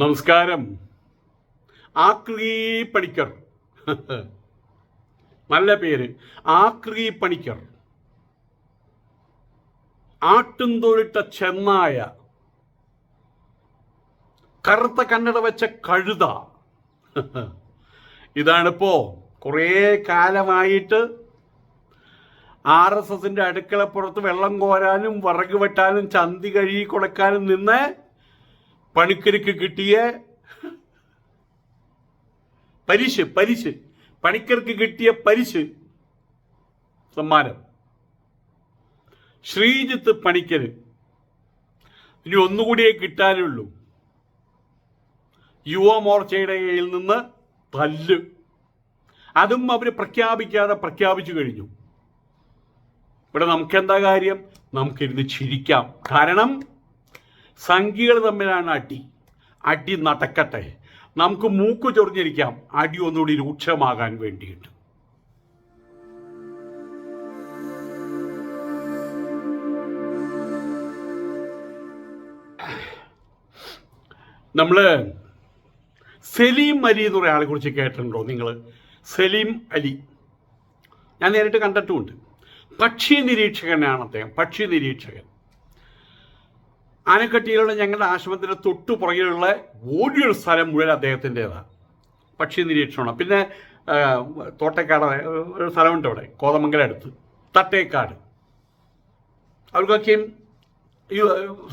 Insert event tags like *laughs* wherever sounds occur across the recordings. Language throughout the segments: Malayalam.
നമസ്കാരം. ആക്രി പണിക്കർ. നല്ല പേര്. ആക്രി പണിക്കർ. ആട്ടുംതൊഴിട്ട ചെന്നായ. കറുത്ത കന്നട വെച്ച കഴുത. ഇതാണിപ്പോ കുറേ കാലമായിട്ട് ആർ എസ് എസിന്റെ അടുക്കളപ്പുറത്ത് വെള്ളം കോരാനും വിറക് വെട്ടാനും ചന്തി കഴുകി കൊടുക്കാനും നിന്ന് പണിക്കർക്ക് കിട്ടിയ പരിശ് പരിശ് പണിക്കർക്ക് കിട്ടിയ പരിശ് സമ്മാനം. ശ്രീജിത്ത് പണിക്കര്. ഇനി ഒന്നുകൂടിയേ കിട്ടാനുള്ളൂ. യുവമോർച്ചയുടെ കയ്യിൽ നിന്ന് തല്ല്. അതും അവർ പ്രഖ്യാപിക്കാതെ പ്രഖ്യാപിച്ചു കഴിഞ്ഞു. ഇവിടെ നമുക്കെന്താ കാര്യം? നമുക്കിരുന്ന് ചിരിക്കാം. കാരണം സംഖ്യകൾ തമ്മിലാണ് അടി. അടി നടക്കട്ടെ. നമുക്ക് മൂക്ക് ചൊറിഞ്ഞിരിക്കാം. അടി ഒന്നുകൂടി രൂക്ഷമാകാൻ വേണ്ടിയിട്ട്. നമ്മൾ സലീം അലി എന്ന് പറയുന്ന ആളെ കുറിച്ച് കേട്ടിട്ടുണ്ടോ നിങ്ങൾ സലീം അലി. ഞാൻ നേരിട്ട് കണ്ടിട്ടുമുണ്ട്. പക്ഷി നിരീക്ഷകനാണ് അദ്ദേഹം. പക്ഷി നിരീക്ഷകൻ. ആനക്കട്ടിയിലുള്ള ഞങ്ങളുടെ ആശ്രമത്തിന്റെ തൊട്ടു പുറകിലുള്ള ഓടിയൊരു സ്ഥലം മുഴുവൻ അദ്ദേഹത്തിന്റെതാണ് പക്ഷി നിരീക്ഷണം. പിന്നെ തോട്ടക്കാട് ഒരു സ്ഥലമുണ്ട് അവിടെ കോതമംഗലം അടുത്ത് തട്ടേക്കാട് അവർക്കൊക്കെയും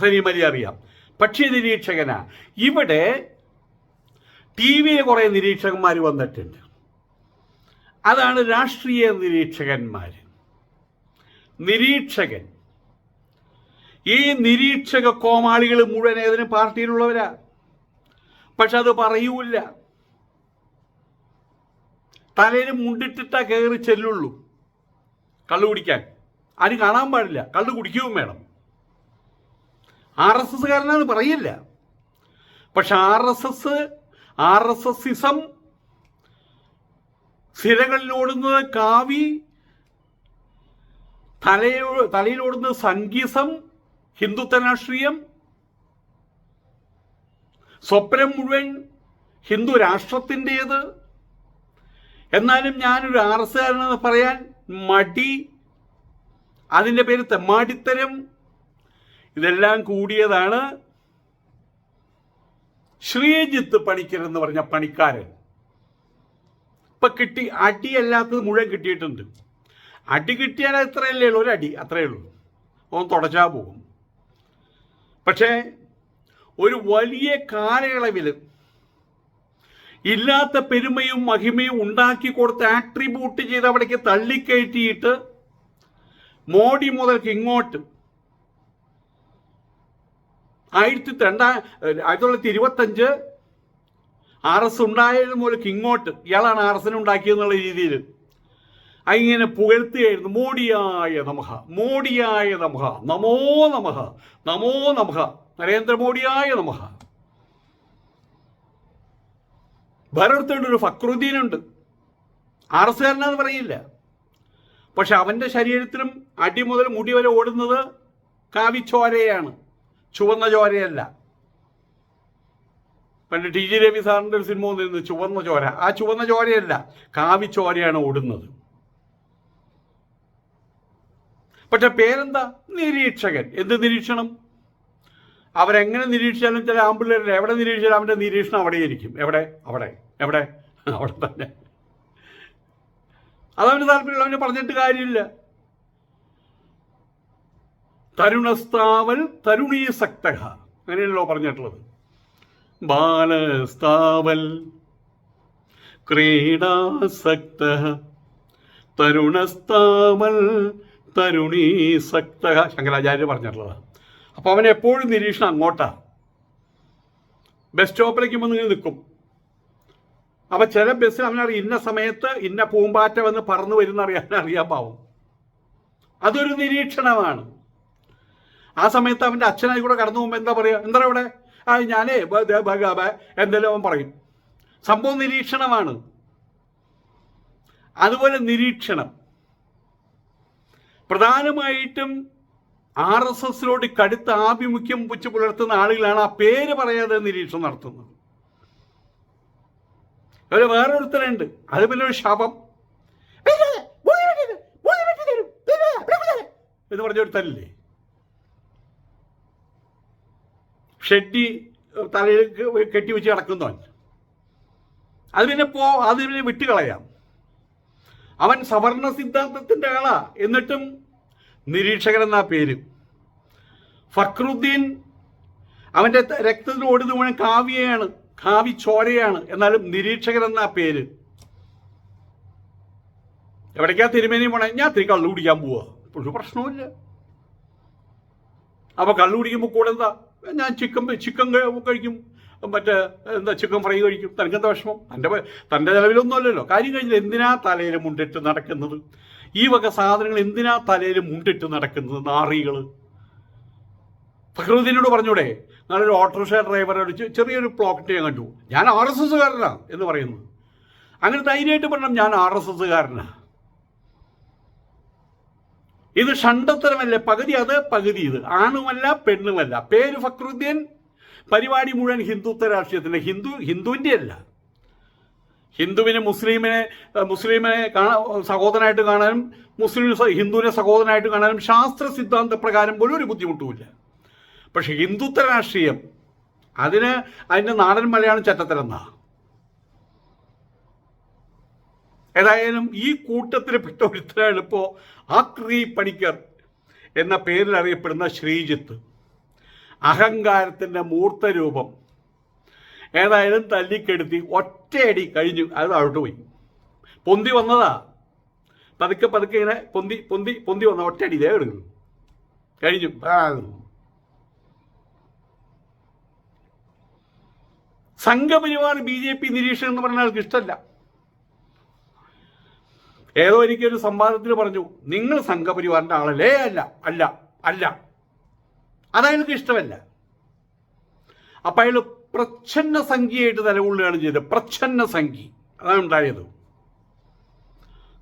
സനീമലി അറിയാം. പക്ഷി നിരീക്ഷകനാ. ഇവിടെ ടി വിയിൽ കുറേ നിരീക്ഷകന്മാർ വന്നിട്ടുണ്ട്. അതാണ് രാഷ്ട്രീയ നിരീക്ഷകന്മാർ നിരീക്ഷകൻ. ഈ നിരീക്ഷക കോമാളികൾ മുഴുവൻ ഏതിനും പാർട്ടിയിലുള്ളവരാ. പക്ഷെ അത് പറയൂല തലയിൽ മുണ്ടിട്ടിട്ടാ കയറി ചെല്ലുള്ളൂ. കള്ളു കുടിക്കാൻ. ആരും കാണാൻ പാടില്ല. കള്ളു കുടിക്കുകയും വേണം. ആർ എസ് എസ്സുകാരനത് പറയില്ല. പക്ഷെ R S S R S S ism കാവി തലയോ തലയിലോടുന്നത് സംഗീസം ഹിന്ദുത്വ രാഷ്ട്രീയം സ്വപ്നം മുഴുവൻ ഹിന്ദു രാഷ്ട്രത്തിന്റേത്. എന്നാലും ഞാനൊരു ആർ എസ് കാരനെന്ന് പറയാൻ മടി. അതിന്റെ പേര് തെമ്മാടിത്തരം. ഇതെല്ലാം കൂടിയതാണ് ശ്രീജിത്ത് പണിക്കർ എന്ന് പറഞ്ഞ പണിക്കാരൻ. ഇപ്പൊ കിട്ടി അടിയല്ലാത്തത് മുഴുവൻ കിട്ടിയിട്ടുണ്ട്. അടി കിട്ടിയാൽ എത്രയല്ലേ ഉള്ളൂ? ഒരു അടി അത്രയേ ഉള്ളൂ. ഓൻ തുടച്ചാ പോകും. പക്ഷേ ഒരു വലിയ കാലയളവിൽ ഇല്ലാത്ത പെരുമയും മഹിമയും ഉണ്ടാക്കി കൊടുത്ത് ആട്രിബ്യൂട്ട് ചെയ്ത് അവിടേക്ക് തള്ളിക്കയറ്റിയിട്ട് മോഡി മുതൽക്ക് ഇങ്ങോട്ട് ആയിരത്തി രണ്ടാ ആയിരത്തി തൊള്ളായിരത്തി ഇരുപത്തഞ്ച് ആർ എസ് ഉണ്ടായത് മുതൽക്ക് ഇങ്ങോട്ട് ഇയാളാണ് ആർ എസിനെ ഉണ്ടാക്കിയെന്നുള്ള രീതിയിൽ. അങ്ങനെ പുകഴ്ത്തുകയായിരുന്നു മോഡിയായ നമഹ മോഡിയായ നമഹ നമോ നമഹ നമോ നമഹ നരേന്ദ്രമോദിയായ നമഹ ഭരണത്തിന്റെ ഒരു ഫക്രുദ്ദീനുണ്ട്. ആർ എസ് കാരനാന്ന് പറയില്ല. പക്ഷെ അവന്റെ ശരീരത്തിലും അടി മുതൽ മുടി വരെ ഓടുന്നത് കാവിച്ചോരയാണ്. ചുവന്ന ചോരയല്ല. പണ്ട് ടി ജി രവി സാറിന്റെ ഒരു സിനിമ വന്നിരുന്നു ചുവന്ന ചോര. ആ ചുവന്ന ചോരയല്ല കാവിച്ചോരയാണ് ഓടുന്നത്. പക്ഷെ പേരെന്താ? നിരീക്ഷകൻ. എന്ത് നിരീക്ഷണം? അവരെങ്ങനെ നിരീക്ഷിച്ചാലും ചില ആമ്പിള്ളേരുടെ എവിടെ നിരീക്ഷിച്ചാലും അവന്റെ നിരീക്ഷണം അവിടെ ഇരിക്കും എവിടെ? അവിടെ. എവിടെ? അവിടെ തന്നെ. അതവന് താല്പര്യമില്ല. അവന് പറഞ്ഞിട്ട് കാര്യമില്ല. തരുണസ്താവൽ തരുണീസക്ത അങ്ങനെയല്ലോ പറഞ്ഞിട്ടുള്ളത്. ബാലസ്താവൽ ക്രീഡാസക്ത തരുണസ്താവൽ തരുണീസക്ത ശങ്കരാചാര്യർ പറഞ്ഞിട്ടുള്ളതാണ് അപ്പോൾ അവൻ എപ്പോഴും നിരീക്ഷണം അങ്ങോട്ടാ. ബസ് സ്റ്റോപ്പിലേക്ക് വന്ന് ഇങ്ങനെ നിൽക്കും. അപ്പൊ ചില ബസ്സിൽ അവനറിയാം ഇന്ന സമയത്ത് ഇന്ന പൂമ്പാറ്റ വന്ന് പറന്നു വരുന്ന അറിയാൻ അറിയാൻ പാവും. അതൊരു നിരീക്ഷണമാണ്. ആ സമയത്ത് അവന്റെ അച്ഛനായി കൂടെ കടന്നു പോകുമ്പോൾ എന്താ പറയുക എന്താ ഇവിടെ? ആ ഞാനേ എന്തെങ്കിലും അവൻ പറയും. സംഭവം നിരീക്ഷണമാണ്. അതുപോലെ നിരീക്ഷണം. പ്രധാനമായിട്ടും ആർ എസ് എസിനോട് കടുത്ത ആഭിമുഖ്യം പുച്ചു പുലർത്തുന്ന ആളുകളാണ് ആ പേര് പറയാതെ നിരീക്ഷണം നടത്തുന്നത്. ഒരു വേറൊരുത്തരുണ്ട്. അത് പിന്നെ ഒരു ശവം. എന്ന് പറഞ്ഞ ഒരുത്തല്ലേ ഷെഡി തലയിൽ കെട്ടി വെച്ച് കിടക്കുന്നവൻ. അത് പിന്നെ പോ അത് പിന്നെ വിട്ടുകളയാം. അവൻ സവർണ സിദ്ധാന്തത്തിന്റെ ആളാ. എന്നിട്ടും നിരീക്ഷകൻ എന്നാ പേര്? ഫക്രുദ്ദീൻ അവന്റെ രക്തത്തിൽ ഓടുന്നത് മുഴുവൻ കാവ്യയാണ് കാവി ചോരയാണ്. എന്നാലും നിരീക്ഷകൻ എന്നാ പേര്? എവിടേക്കാ തിരുമേനി പോണേ? ഞാൻ തിരി കള്ളു കുടിക്കാൻ പോവാ. ഒരു പ്രശ്നവുമില്ല. അപ്പൊ കള്ളു കുടിക്കുമ്പോൾ കൂടെ എന്താ? ഞാൻ ചിക്കൻ ചിക്കൻ കഴി- കഴിക്കും. മറ്റേ എന്താ ചിക്കൻ ഫ്രൈ കഴിക്കും. തനിക്കെന്താ വിഷമം? തന്റെ തന്റെ ചിലവിലൊന്നും അല്ലല്ലോ കാര്യം കഴിഞ്ഞാൽ എന്തിനാ തലയിൽ മുണ്ടിട്ട് നടക്കുന്നത്? ഈ വക സാധനങ്ങൾ എന്തിനാ തലയിൽ മുണ്ടിട്ട് നടക്കുന്നത്? നാറികൾ. ഫക്രുദ്ദീനോട് പറഞ്ഞൂടെ നല്ലൊരു ഓട്ടോറിക്ഷ ഡ്രൈവറെ അടിച്ച് ചെറിയൊരു പ്ലോക്കറ്റ് ഞാൻ കണ്ടു. ഞാൻ ആർ എസ് എസ്സുകാരനാ എന്ന് പറയുന്നു. അങ്ങനെ ധൈര്യമായിട്ട് പറയണം ഞാൻ ആർ എസ് എസ്സുകാരനാണ് ഇത് ഷണ്ടത്തരമല്ലേ? പകുതി അത് പകുതി ഇത്. ആണുമല്ല പെണ്ണുമല്ല. പേര് ഫക്രുദ്ദീൻ പരിപാടി മുഴുവൻ ഹിന്ദുത്വ രാഷ്ട്രീയത്തിന്റെ ഹിന്ദു ഹിന്ദുവിന്റെ അല്ല ഹിന്ദുവിന് മുസ്ലിമിനെ മുസ്ലിമിനെ കാണാ സഹോദരനായിട്ട് കാണാനും മുസ്ലിം ഹിന്ദുവിനെ സഹോദരനായിട്ട് കാണാനും ശാസ്ത്ര സിദ്ധാന്ത പ്രകാരം പോലും ഒരു ബുദ്ധിമുട്ടുമില്ല. പക്ഷെ ഹിന്ദുത്വ രാഷ്ട്രീയം അതിന് അതിന്റെ നാടൻ മലയാളം ചട്ടത്തരെന്നാ ഏതായാലും ഈ കൂട്ടത്തിൽ പെട്ട ഒരുത്തരാണ് ഇപ്പോൾ ആക്രി പണിക്കർ എന്ന പേരിൽ അറിയപ്പെടുന്ന ശ്രീജിത്ത്. അഹങ്കാരത്തിന്റെ മൂർത്തരൂപം. ഏതായാലും തല്ലിക്കെടുത്തി ഒറ്റയടി കഴിഞ്ഞു. അത് താഴോട്ട് പോയി. പൊന്തി വന്നതാ. പതുക്കെ പതുക്കെ ഇങ്ങനെ പൊന്തി പൊന്തി പൊന്തി വന്ന ഒറ്റയടി ഇതേ എടുക്കുന്നു. കഴിഞ്ഞു. സംഘപരിവാർ ബി ജെ പി നിരീക്ഷണം എന്ന് പറഞ്ഞാൽ ആൾക്ക് ഇഷ്ടമല്ല. ഏതോ എനിക്കൊരു സംവാദത്തിൽ പറഞ്ഞു നിങ്ങൾ സംഘപരിവാറിന്റെ ആളല്ലേ? അല്ല അല്ല അല്ല. അതയാൾക്ക് ഇഷ്ടമല്ല. അപ്പൊ അയാൾ പ്രച്ഛന്ന സംഖ്യയായിട്ട് നിലകൊള്ളുകയാണ് ചെയ്തത്. പ്രച്ഛന്ന സംഖ്യ. അതാണ് ഉണ്ടായത്.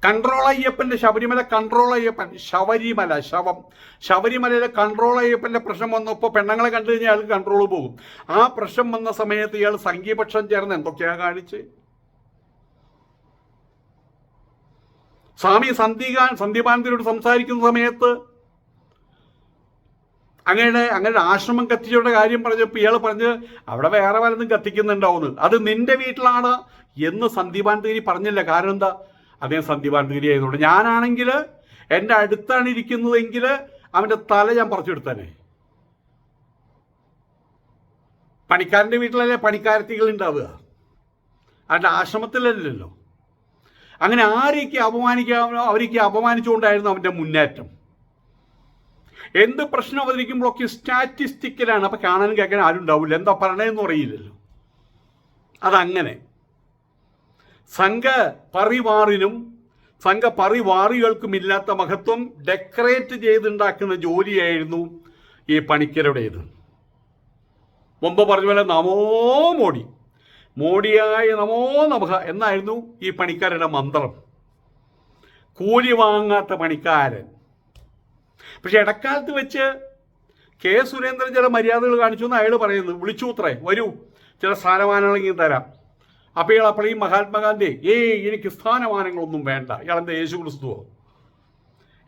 കൺട്രോൾ അയ്യപ്പന്റെ ശബരിമല കൺട്രോൾ അയ്യപ്പൻ. ശബരിമല ശവം. ശബരിമലയിലെ കൺട്രോൾ അയ്യപ്പന്റെ പ്രശ്നം വന്നപ്പോൾ പെണ്ണുങ്ങളെ കണ്ടു കഴിഞ്ഞാൽ അയാൾക്ക് കൺട്രോൾ പോകും. ആ പ്രശ്നം വന്ന സമയത്ത് ഇയാൾ സംഘീപക്ഷം ചേർന്ന് എന്തൊക്കെയാ കാണിച്ച്? സ്വാമി സന്ധികാൻ സന്ധ്യപാനത്തിനോട് സംസാരിക്കുന്ന സമയത്ത് അങ്ങനെ അങ്ങനെ ആശ്രമം കത്തിച്ചവരുടെ കാര്യം പറഞ്ഞപ്പോൾ ഇയാൾ പറഞ്ഞ് അവിടെ വേറെ പലതും കത്തിക്കുന്നുണ്ടാവുന്നു. അത് നിന്റെ വീട്ടിലാണ്. എന്ന് സന്ദീപാൻ തീരി പറഞ്ഞില്ല. കാരണം എന്താ? അദ്ദേഹം സന്ദീപാൻ തീരി ആയതുകൊണ്ട്. ഞാനാണെങ്കിൽ എന്റെ അടുത്താണ് ഇരിക്കുന്നതെങ്കിൽ അവന്റെ തല ഞാൻ പറിച്ചെടുത്തേനെ പണിക്കാരന്റെ വീട്ടിലല്ലേ പണിക്കാരത്തികൾ ഉണ്ടാവുക? അവന്റെ ആശ്രമത്തിലല്ലല്ലോ. അങ്ങനെ ആരെയൊക്കെ അപമാനിക്കാമോ അവരൊക്കെ അപമാനിച്ചുകൊണ്ടായിരുന്നു അവന്റെ മുന്നേറ്റം. എന്ത് പ്രശ്നം അവതരിക്കുമ്പോഴൊക്കെ സ്റ്റാറ്റിസ്റ്റിക്കലാണ് അപ്പം കാണാനും കേൾക്കാനും ആരും ഉണ്ടാവില്ല. എന്താ പറയണതെന്ന് അറിയില്ലല്ലോ. അതങ്ങനെ. സംഘ പരിവാറിനും സംഘ പരിവാറികൾക്കും ഇല്ലാത്ത മഹത്വം ഡെക്കറേറ്റ് ചെയ്തുണ്ടാക്കുന്ന ജോലിയായിരുന്നു ഈ പണിക്കരുടേത്. മുമ്പ് പറഞ്ഞ പോലെ നമോ മോഡി മോഡിയായ നമോ നമഃ എന്നായിരുന്നു ഈ പണിക്കാരുടെ മന്ത്രം. കൂലി വാങ്ങാത്ത പണിക്കാരൻ. പക്ഷെ ഇടക്കാലത്ത് വെച്ച് കെ സുരേന്ദ്രൻ ചില മര്യാദകൾ കാണിച്ചു എന്ന് അയാൾ പറയുന്നു. വിളിച്ചൂത്രേ വരൂ. ചില സ്ഥാനമാനങ്ങളെങ്കിൽ തരാം. അപ്പോൾ ഇയാൾ അപ്പോൾ ഈ മഹാത്മാഗാന്ധി ഏയ് എനിക്ക് സ്ഥാനമാനങ്ങളൊന്നും വേണ്ട. ഇയാൾ എന്താ യേശു ക്രിസ്തുവോ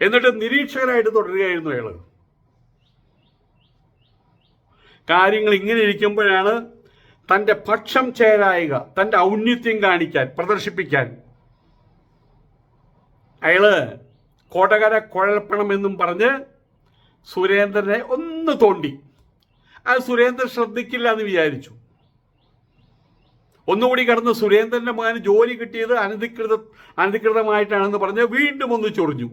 എന്നിട്ട് നിരീക്ഷകരായിട്ട് തുടരുകയായിരുന്നു അയാൾ കാര്യങ്ങൾ ഇങ്ങനെ ഇരിക്കുമ്പോഴാണ് തന്റെ പക്ഷം ചേരായിക തന്റെ ഔന്നത്യം കാണിക്കാൻ പ്രദർശിപ്പിക്കാൻ. അയാൾ കോട്ടകര കുഴപ്പണമെന്നും പറഞ്ഞ് സുരേന്ദ്രനെ ഒന്ന് തോണ്ടി. അത് സുരേന്ദ്രൻ ശ്രദ്ധിക്കില്ല എന്ന് വിചാരിച്ചു. ഒന്നുകൂടി കടന്ന് സുരേന്ദ്രന്റെ മകന് ജോലി കിട്ടിയത് അനധികൃത അനധികൃതമായിട്ടാണെന്ന് പറഞ്ഞ് വീണ്ടും ഒന്ന് ചൊറിഞ്ഞു.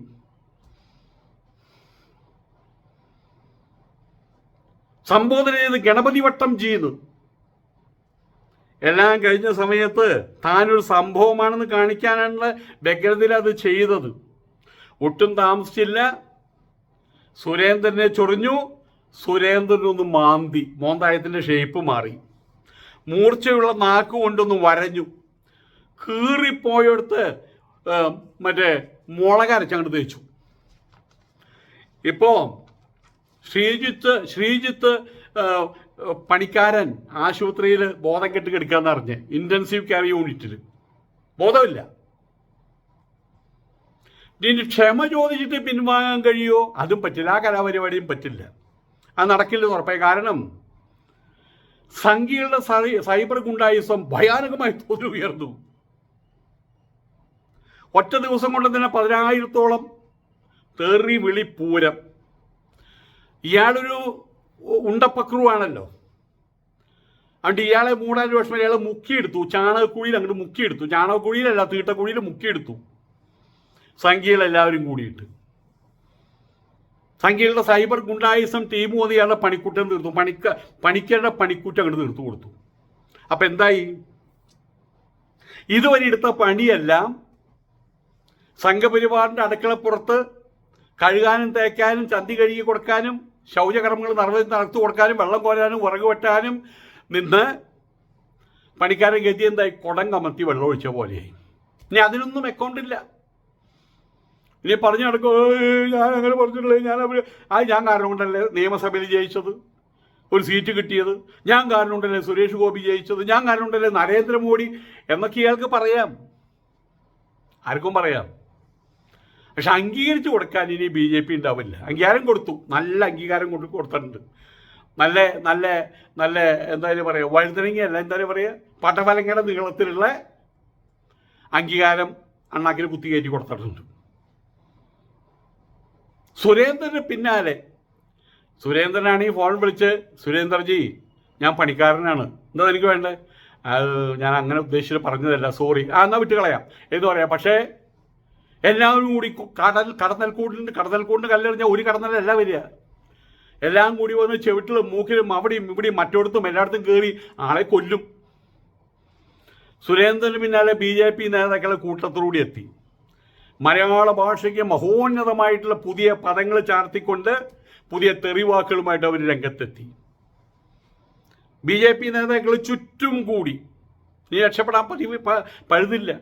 സംബോധന ചെയ്ത് ഗണപതി വട്ടം ചെയ്യുന്നു എല്ലാം കഴിഞ്ഞ സമയത്ത് താനൊരു സംഭവമാണെന്ന് കാണിക്കാനാണ് വ്യഗ്രതയിൽ അത് ചെയ്തത്. ഒട്ടും താമസിച്ചില്ല. സുരേന്ദ്രനെ ചൊറിഞ്ഞു. സുരേന്ദ്രനൊന്ന് മാന്തി. മോന്തായത്തിന്റെ ഷേപ്പ് മാറി. മൂർച്ചയുള്ള നാക്ക് കൊണ്ടൊന്ന് വരഞ്ഞു. കീറിപ്പോയെടുത്ത് മറ്റേ മുളക് അരച്ചങ്ങോട്ട് തേച്ചു. ഇപ്പോ ശ്രീജിത്ത് ശ്രീജിത്ത് പണിക്കാരൻ ആശുപത്രിയിൽ ബോധം കെട്ട് കിടക്കാന്ന് അറിഞ്ഞ് ഇന്റൻസീവ് കെയർ യൂണിറ്റിൽ ബോധമില്ല. ഇനി ക്ഷമ ചോദിച്ചിട്ട് പിൻവാങ്ങാൻ കഴിയുമോ അതും പറ്റില്ല. ആ കലാപരിപാടിയും പറ്റില്ല. അത് നടക്കില്ലെന്ന് ഉറപ്പായി. കാരണം സംഘികളുടെ സൈബർ ഗുണ്ടായുസം ഭയാനകമായി തോതിൽ ഉയർന്നു. ഒറ്റ ദിവസം കൊണ്ട് തന്നെ പതിനായിരത്തോളം തെറി വിളി പൂരം. ഇയാളൊരു ഉണ്ടപ്പക്രുവാണല്ലോ. അതുകൊണ്ട് ഇയാളെ മൂടാൻ വർഷം ഇയാളെ മുക്കിയെടുത്തു. ചാണകക്കുഴിയിൽ അങ്ങോട്ട് മുക്കിയെടുത്തു. ചാണകക്കുഴിയിലല്ല തീട്ടക്കുഴിയിൽ മുക്കിയെടുത്തു. സംഖ്യകളെല്ലാവരും കൂടിയിട്ട്. സംഖ്യകളുടെ സൈബർ ഗുണ്ടായിസം ടീം വന്ന് ഇയാളുടെ പണിക്കുറ്റം തീർത്തു. പണിക്ക പണിക്കരുടെ പണിക്കുറ്റം അങ്ങോട്ട് തീർത്തു കൊടുത്തു. അപ്പൊ എന്തായി? ഇതുവരെ എടുത്ത പണിയെല്ലാം സംഘപരിവാറിന്റെ അടുക്കളപ്പുറത്ത് കഴുകാനും തേക്കാനും ചന്തി കഴുകി കൊടുക്കാനും ശൗചകർമ്മങ്ങൾ നിർവഹിച്ച് നടത്തു കൊടുക്കാനും വെള്ളം കോരാനും വിറക് വെട്ടാനും നിന്ന് പണിക്കാരൻ ഗതി എന്തായി കുടം കമത്തി വെള്ളമൊഴിച്ച പോലെയായി. ഇനി അതിനൊന്നും അക്കൗണ്ടില്ല ഇനി പറഞ്ഞു നടക്കും ഞാൻ അങ്ങനെ പറഞ്ഞിട്ടില്ലേ. ഞാൻ അവർ ആ ഞാൻ കാരണം കൊണ്ടല്ലേ നിയമസഭയിൽ ജയിച്ചത്? ഒരു സീറ്റ് കിട്ടിയത്? ഞാൻ കാരണം കൊണ്ടല്ലേ സുരേഷ് ഗോപി ജയിച്ചത്? ഞാൻ കാരണം കൊണ്ടല്ലേ നരേന്ദ്രമോദി? എന്നൊക്കെ ഇയാൾക്ക് പറയാം. ആർക്കും പറയാം. പക്ഷെ അംഗീകരിച്ചു കൊടുക്കാൻ ഇനി ബി ജെ പി ഉണ്ടാവില്ല. അംഗീകാരം കൊടുത്തു. നല്ല അംഗീകാരം കൊണ്ട് കൊടുത്തിട്ടുണ്ട്. നല്ല നല്ല നല്ല എന്തായാലും പറയുക വഴുതനങ്ങയല്ല എന്തായാലും പറയുക പട്ടഫലങ്ങളുടെ നീളത്തിലുള്ള അംഗീകാരം അണ്ണാക്കിന് കുത്തി കയറ്റി കൊടുത്തിട്ടുണ്ട്. സുരേന്ദ്രന് പിന്നാലെ. സുരേന്ദ്രനാണ് ഈ ഫോൺ വിളിച്ച് സുരേന്ദ്രജി ഞാൻ പണിക്കാരനാണ്. എന്താ എനിക്ക് വേണ്ടേ? ഞാൻ അങ്ങനെ ഉദ്ദേശിച്ച് പറഞ്ഞതല്ല സോറി. ആ എന്നാൽ വിട്ട് കളയാം എന്ന് പറയാം? പക്ഷേ എല്ലാവരും കൂടി കടൽ കടന്നൽക്കൂടിന്റെ കടന്നൽക്കൂടിന്റെ കല്ലെറിഞ്ഞാൽ ഒരു കടന്നലല്ല വരിക. എല്ലാം കൂടി വന്ന് ചെവിട്ടിലും മൂക്കിലും അവിടെയും ഇവിടെയും മറ്റോടത്തും എല്ലായിടത്തും കയറി ആളെ കൊല്ലും. സുരേന്ദ്രന് പിന്നാലെ ബി ജെ പി നേതാക്കളെ കൂട്ടത്തോടുകൂടി എത്തി. മലയാള ഭാഷയ്ക്ക് മഹോന്നതമായിട്ടുള്ള പുതിയ പദങ്ങൾ ചാർത്തിക്കൊണ്ട് പുതിയ തെറിവാക്കുകളുമായിട്ട് അവർ രംഗത്തെത്തി. ബി ജെ പി നേതാക്കൾ ചുറ്റും കൂടി. നീ രക്ഷപ്പെടാൻ പതിവ് പഴുതില്ല.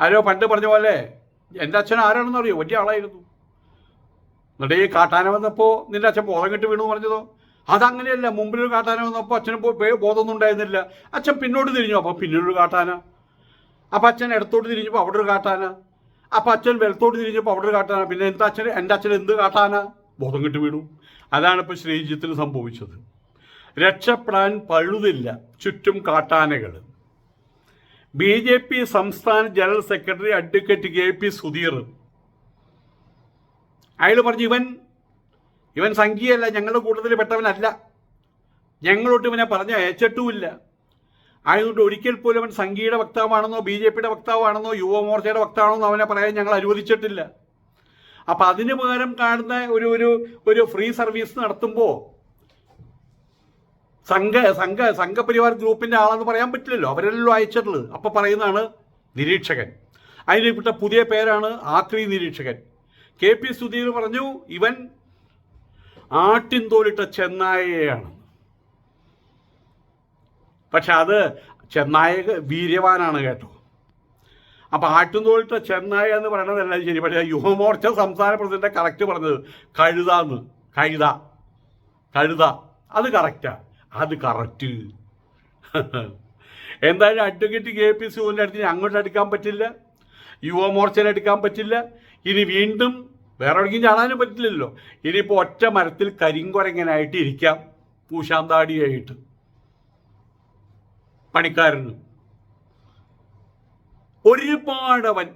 ആരോ പണ്ട് പറഞ്ഞ പോലെ എന്റെ അച്ഛൻ ആരാണെന്ന് അറിയോ? വലിയ ആളായിരുന്നു. എന്നിട്ട് ഈ കാട്ടാന വന്നപ്പോൾ നിന്റെ അച്ഛൻ ബോധം കെട്ട് വീണു പറഞ്ഞതോ? അതങ്ങനെയല്ല മുമ്പിലൊരു കാട്ടാന വന്നപ്പോൾ അച്ഛന് ബോധമൊന്നും ഉണ്ടായിരുന്നില്ല. അച്ഛൻ പിന്നോട്ട് തിരിഞ്ഞു അപ്പോൾ പിന്നൊരു കാട്ടാന. അപ്പം അച്ഛൻ ഇടത്തോട്ട് തിരിഞ്ഞപ്പോൾ അവിടെ ഒരു കാട്ടാന. അപ്പം അച്ഛൻ വലത്തോട്ട് തിരിഞ്ഞപ്പോൾ അവിടെ ഒരു കാട്ടാന. പിന്നെ എന്താ അച്ഛൻ എന്റെ അച്ഛൻ എന്ത് കാട്ടാന? ബോധം കെട്ട് വീണു. അതാണ് ഇപ്പോൾ ശ്രീജിത്തിന് സംഭവിച്ചത്. രക്ഷപ്പെടാൻ പഴുതില്ല ചുറ്റും കാട്ടാനകൾ. ബി ജെ പി സംസ്ഥാന general secretary advocate K P Sudheer. അയാൾ പറഞ്ഞു ഇവൻ ഇവൻ സംഖ്യയല്ല ഞങ്ങളുടെ കൂട്ടത്തിൽ പെട്ടവനല്ല. ഞങ്ങളോട്ട് ഇവനെ പറഞ്ഞ അയച്ചിട്ടുമില്ല. ആയതുകൊണ്ട് ഒരിക്കൽ പോലും അവൻ സംഘീയുടെ വക്താവാണെന്നോ ബി ജെ പിയുടെ വക്താവാണെന്നോ യുവമോർച്ചയുടെ വക്താവാണെന്നോ അവനെ പറയാൻ ഞങ്ങൾ അനുവദിച്ചിട്ടില്ല. അപ്പം അതിന് പകരം കാണുന്ന ഒരു ഒരു ഒരു ഫ്രീ സർവീസ് നടത്തുമ്പോൾ സംഘ സംഘ സംഘപരിവാർ ഗ്രൂപ്പിന്റെ ആളെന്ന് പറയാൻ പറ്റില്ലല്ലോ. അവരെല്ലാം അയച്ചിട്ടുള്ളത്. അപ്പം പറയുന്നതാണ് നിരീക്ഷകൻ. അതിന് പുതിയ പേരാണ് ആക്രി നിരീക്ഷകൻ. കെ പി സുധീർ പറഞ്ഞു ഇവൻ ആട്ടിൻതോലിട്ട ചെന്നായയാണ്. പക്ഷെ അത് ചെന്നായക വീര്യവാനാണ് കേട്ടോ. അപ്പം ആട്ടുംതോലിട്ട ചെന്നായ എന്ന് പറയണതല്ല ശരി? പക്ഷേ യുവമോർച്ച സംസ്ഥാന പ്രസിഡന്റ് കറക്റ്റ് പറഞ്ഞത് കഴുതാന്ന് കഴുത. കഴുത. അത് കറക്റ്റാ അത് കറക്റ്റ് *laughs* എന്തായാലും അഡ്വക്കേറ്റ് കെ പി സുവിന്റെ അടുത്ത് അങ്ങോട്ട് എടുക്കാൻ പറ്റില്ല. യുവമോർച്ചനെ എടുക്കാൻ പറ്റില്ല. ഇനി വീണ്ടും വേറെ എവിടേക്കും ചാടാനും പറ്റില്ലല്ലോ. ഇനിയിപ്പോൾ ഒറ്റ മരത്തിൽ കരിങ്കുരങ്ങനായിട്ട് ഇരിക്കാം. പൂശാന്താടിയായിട്ട് പണിക്കാരന്. ഒരുപാട് അവൻ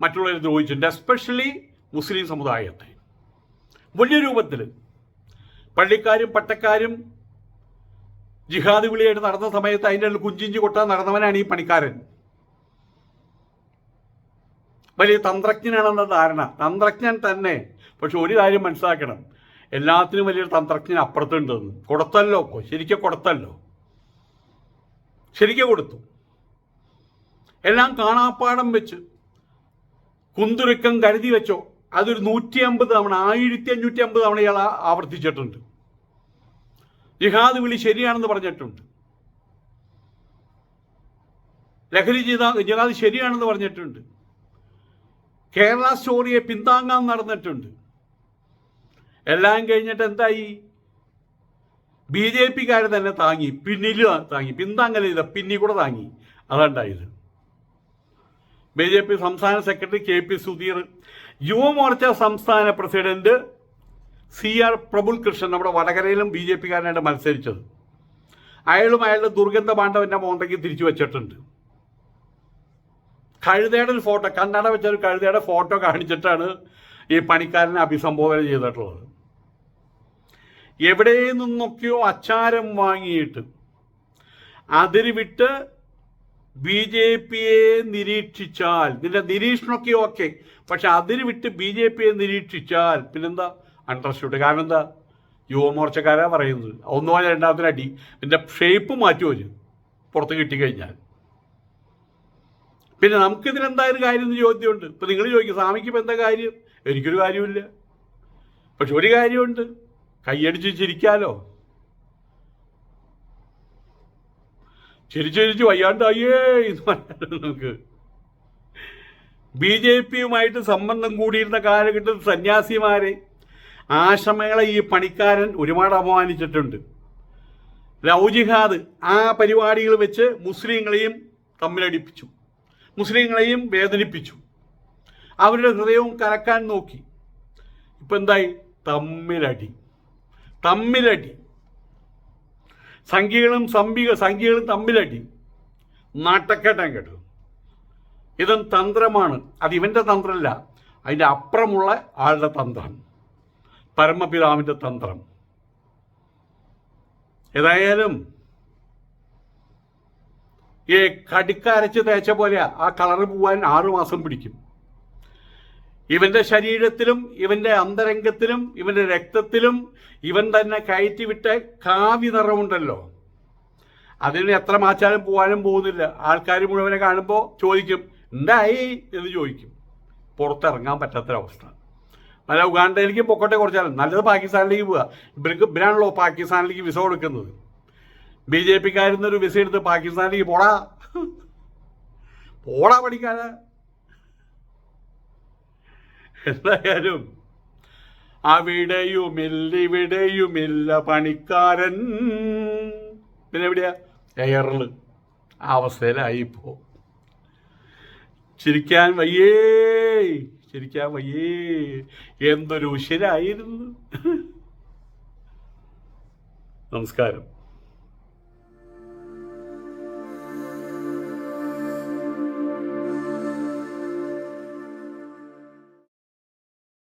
മറ്റുള്ളവരെ ദ്രോഹിച്ചിട്ടുണ്ട് എസ്പെഷ്യലി മുസ്ലിം സമുദായത്തെ. വലിയ രൂപത്തിൽ പള്ളിക്കാരും പട്ടക്കാരും ജിഹാദ് വിളിയായിട്ട് നടന്ന സമയത്ത് അതിന്റെ ഉള്ളിൽ കുഞ്ചിഞ്ചി കൊട്ടാൻ നടന്നവനാണ് ഈ പണിക്കാരൻ. വലിയ തന്ത്രജ്ഞനാണെന്ന ധാരണ. തന്ത്രജ്ഞൻ തന്നെ. പക്ഷെ ഒരു കാര്യം മനസ്സിലാക്കണം. എല്ലാത്തിനും വലിയൊരു തന്ത്രജ്ഞൻ അപ്പുറത്തുണ്ടെന്ന്. കൊടുത്തല്ലോ ശരിക്കും കൊടുത്തല്ലോ. ശരിക്കും കൊടുത്തു. എല്ലാം കാണാപ്പാടം വെച്ച് കുന്തുരുക്കം കരുതി വെച്ചോ അതൊരു നൂറ്റി അമ്പത് തവണ ആയിരത്തി അഞ്ഞൂറ്റി അമ്പത് തവണ ഇയാൾ ആവർത്തിച്ചിട്ടുണ്ട്. ജിഹാദ് വിളി ശരിയാണെന്ന് പറഞ്ഞിട്ടുണ്ട്. ലഹരി ജിതാ ജിഹാദ് ശരിയാണെന്ന് പറഞ്ഞിട്ടുണ്ട്. കേരള സ്റ്റോറിയെ പിന്താങ്ങാൻ നടന്നിട്ടുണ്ട്. എല്ലാം കഴിഞ്ഞിട്ട് എന്തായി? ബി ജെ പിക്കാർ തന്നെ താങ്ങി പിന്നിലും താങ്ങി പിന്താങ്ങലില്ല പിന്നി കൂടെ താങ്ങി. അതുണ്ടായത് ബി ജെ പി സംസ്ഥാന secretary K P Sudheer Yuvamorcha സംസ്ഥാന president C R Prabul Krishnan നമ്മുടെ വടകരയിലും ബി ജെ പിക്കാരനായിട്ട് മത്സരിച്ചത്. അയാളും അയാളുടെ ദുർഗന്ധ പാണ്ഡവന്റെ മോന്തയ്ക്ക് തിരിച്ചു വെച്ചിട്ടുണ്ട്. കഴുതയുടെ ഒരു ഫോട്ടോ കണ്ണട വെച്ച ഒരു കഴുതയുടെ ഫോട്ടോ കാണിച്ചിട്ടാണ് ഈ പണിക്കാരനെ അഭിസംബോധന ചെയ്തിട്ടുള്ളത്. എവിടെ നിന്നൊക്കെയോ അച്ചാരം വാങ്ങിയിട്ട് അതിരുവിട്ട് ബി ജെ പിയെ നിരീക്ഷിച്ചാൽ നിന്റെ നിരീക്ഷണമൊക്കെ ഓക്കെ പക്ഷെ അതിര് വിട്ട് ബി ജെ പിയെ നിരീക്ഷിച്ചാൽ പിന്നെന്താ? അണ്ടർസ്റ്റുഡ്. കാരണം എന്താ? യുവമോർച്ചക്കാരാ പറയുന്നത്. ഒന്നോ രണ്ടാമത്തെ അടി. നിന്റെ ഷേപ്പ് മാറ്റി വരും പുറത്ത് കിട്ടിക്കഴിഞ്ഞാൽ. പിന്നെ നമുക്കിതിനെന്തായാലും കാര്യം എന്ന് ചോദ്യമുണ്ട്? ഇപ്പം നിങ്ങൾ ചോദിക്കും സ്വാമിക്ക് ഇപ്പം എന്താ കാര്യം? എനിക്കൊരു കാര്യമില്ല പക്ഷെ ഒരു കാര്യമുണ്ട്. കൈയടിച്ച് ചിരിക്കാലോ? ചിരിച്ചു വയ്യാണ്ടായേ എന്ന് പറയാലോ നമുക്ക്? ബി ജെ പിയുമായിട്ട് സംബന്ധം കൂടിയിരുന്ന കാലഘട്ടത്തിൽ സന്യാസിമാരെ ആശ്രമങ്ങളെ ഈ പണിക്കാരൻ ഒരുപാട് അപമാനിച്ചിട്ടുണ്ട്. ലൗജിഹാദ് ആ പരിപാടികൾ വെച്ച് മുസ്ലിങ്ങളെയും തമ്മിലടിപ്പിച്ചു. മുസ്ലിങ്ങളെയും വേദനിപ്പിച്ചു. അവരുടെ ഹൃദയവും കലക്കാൻ നോക്കി. ഇപ്പം എന്തായി? തമ്മിലടി. തമ്മിലടി. സംഖ്യകളും സംഭിക സംഖ്യകളും തമ്മിലടി. നാട്ടക്കേട്ടാൻ കേട്ടു. ഇതും തന്ത്രമാണ്. അത് ഇവന്റെ തന്ത്രമല്ല. അതിന്റെ അപ്പുറമുള്ള ആളുടെ തന്ത്രം. പരമപിതാവിന്റെ തന്ത്രം. ഏതായാലും ഈ കടിക്കരച്ച് തേച്ച പോലെ ആ കളറ് പോവാൻ ആറുമാസം പിടിക്കും. ഇവന്റെ ശരീരത്തിലും ഇവന്റെ അന്തരംഗത്തിലും ഇവന്റെ രക്തത്തിലും ഇവൻ തന്നെ കയറ്റിവിട്ട കാവ്യ നിറമുണ്ടല്ലോ അതിന് എത്ര മാച്ചാലും പോകാനും പോകുന്നില്ല. ആൾക്കാർ മുഴുവനെ കാണുമ്പോൾ ചോദിക്കും എന്തായി? എന്ന് ചോദിക്കും. പുറത്തിറങ്ങാൻ പറ്റാത്തൊരവസ്ഥ. നല്ല ഉഗാണ്ടയിലേക്ക് പൊക്കോട്ടെ കുറച്ചാലും നല്ലത് പാകിസ്ഥാനിലേക്ക് പോവുക ഇവർക്ക് ഇവരാണല്ലോ പാകിസ്ഥാനിലേക്ക് വിസ കൊടുക്കുന്നത്. ബി ജെ പിക്കാരുന്നൊരു വിസ എടുത്ത് പാകിസ്ഥാനിലേക്ക് പോടാ. പോടാ പഠിക്കാനാ എന്തായാലും അവിടെയുമില്ലിവിടെയുമില്ല പണിക്കാരൻ. പിന്നെ എവിടെയാ എയറിൽ ആ അവസ്ഥയിലായി പോ. ചിരിക്കാൻ വയ്യേ ചിരിക്കാൻ വയ്യേ. എന്തൊരു ഉശിരായിരുന്നു. നമസ്കാരം.